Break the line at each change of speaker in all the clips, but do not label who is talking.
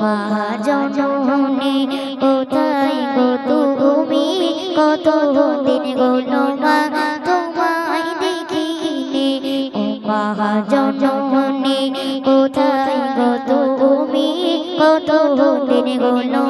মা জননী কোথায় গো তুমি কত দিন গলো মা, তোমায় দেখিনি। ও মা জননী কোথায় গো তুমি কত দিন গলো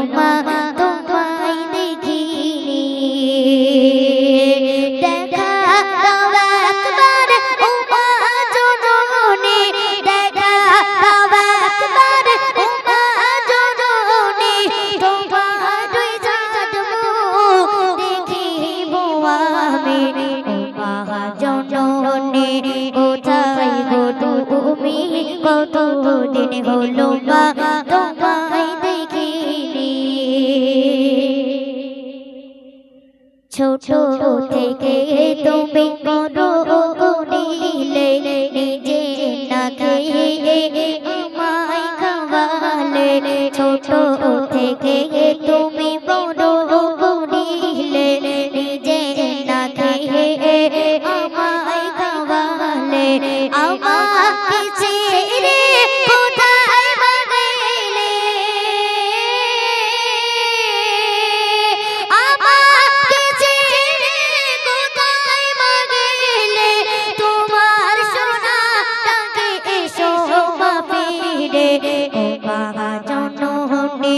কত দিন হলো মা? তোমায় দেখিনি। ছোট থেকে তুমি আমায় খাওয়ালে। আমায়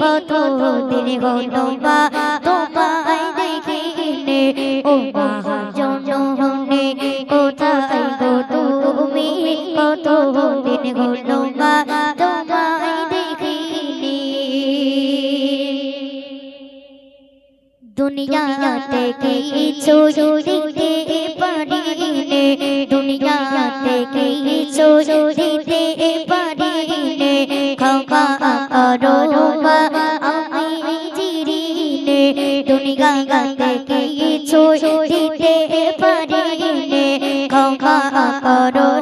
কত দিন মা তোমায় দেখিনি? ও মা কোথায় গো তুমি? কত দিন হলো তোমায় দেখিনি? দুনিয়াতে কিছু দিতে পারি নে দুনিয়াতে কিছু করো মা আমি জিরি নে দুনিয়াতে কিছু দিতে করো।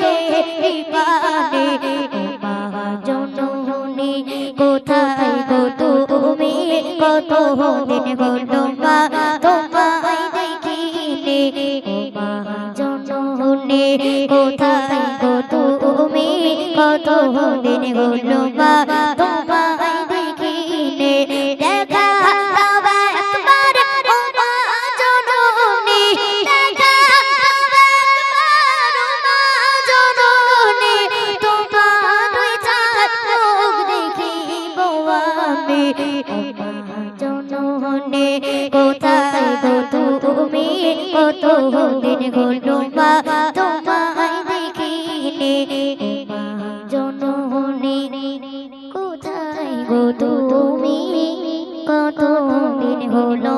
চোখে পানে জননী, কোথায় গো তুমি? কত দিন হলো মা, তোমায় দেখিনি জননী, কোথায় গো তুমি? কত দিন হলো মা, তোমায় জননী কোথায় গো তুমি? কত দিন হলো তোমায় দেখিনি। জনহনে কোথায় গো তুমি? কত দিন হলো